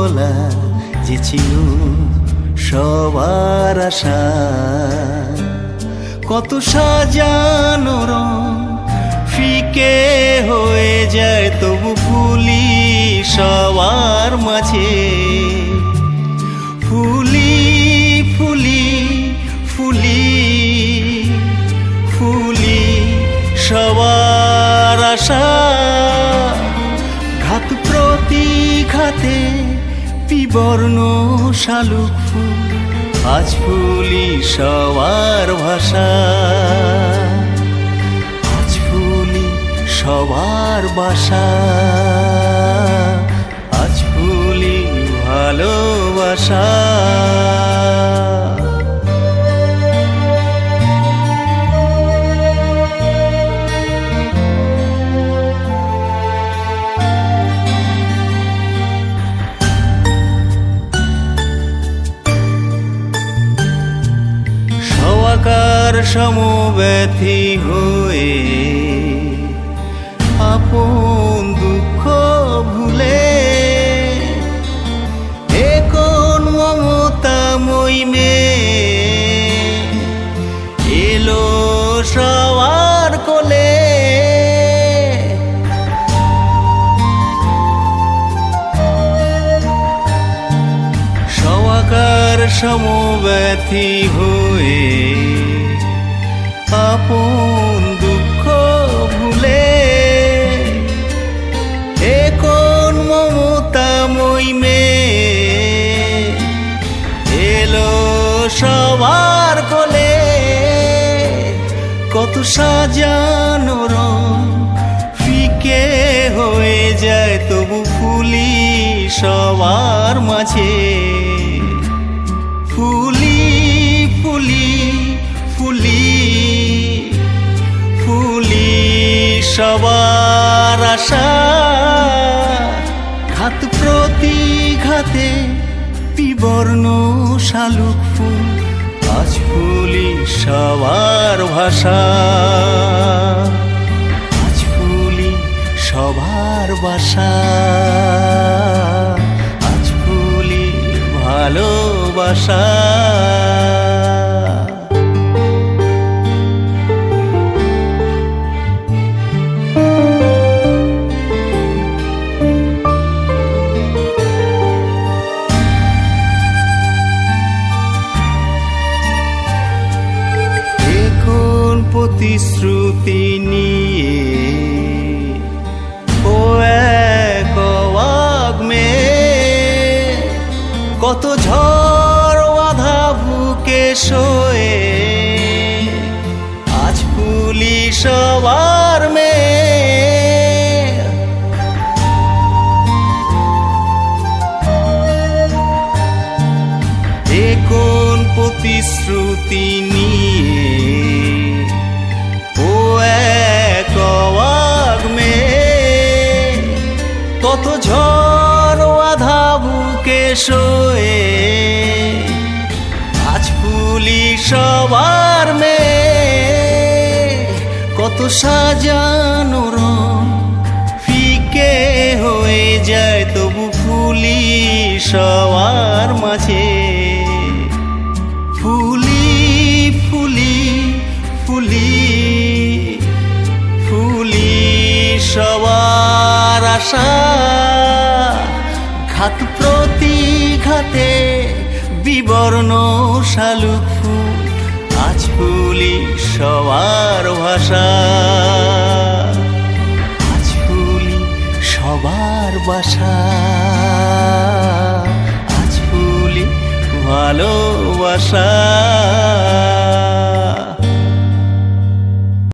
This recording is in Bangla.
বলা যে ছিল সবার আশা। কত সাজানো রং ফিকে হয়ে যায়, তবু ফুলি সবার মাঝে। ফুলি ফুলি ফুলি ফুলি সবার আশা। ঘাত প্রতিঘাতে বিবর্ণ শালুক ফুল আজ ফুলি সবার ভাষা। আজ ফুলি সবার বাসা। আজ ফুলি ভালোবাসা। সমব্যথী হয়ে আপন দুঃখ ভুলে এখন মমতা মইমে এলো সবার কোলে। সবাকার সমব্যথী হয়ে আপন দুঃখ ভুলে এখন মমতা মইমে এলো সবার কোলে, কত সাজানো রং, ফিকে হয়ে যায় তবু ফুলি সবার মাঝে। সবার আশা। ঘাত প্রতিঘাতে বিবর্ণ শালুক ফুল, আজ ফুলি সবার ভাষা। আজ ফুলি সবার বাসা আজ ফুলি ভালোবাসা। প্রতিশ্রুতি নিয়ে ও এক মেয়ে কত ঝড় বাধা বুকে শোয়ে, আজ পুলিশ সবার মেয়ে। এখন প্রতিশ্রুতি নিয়ে কত ঝড় বাধা বুকে শোয়ে। আজ পুলিশ সবার মেয়ে, কত সাজানো রং ফিকে হয়ে যায়, তবু ফুলি সবার মাঝে। ফুলি ফুলি ফুলি আশা ঘাত প্রতিঘাতে বিবর্ণ শালুক। ফুল আজ ফুলি সবার ভাষা। আজ ফুলি সবার বাসা আজ ফুলি ভালোবাসা।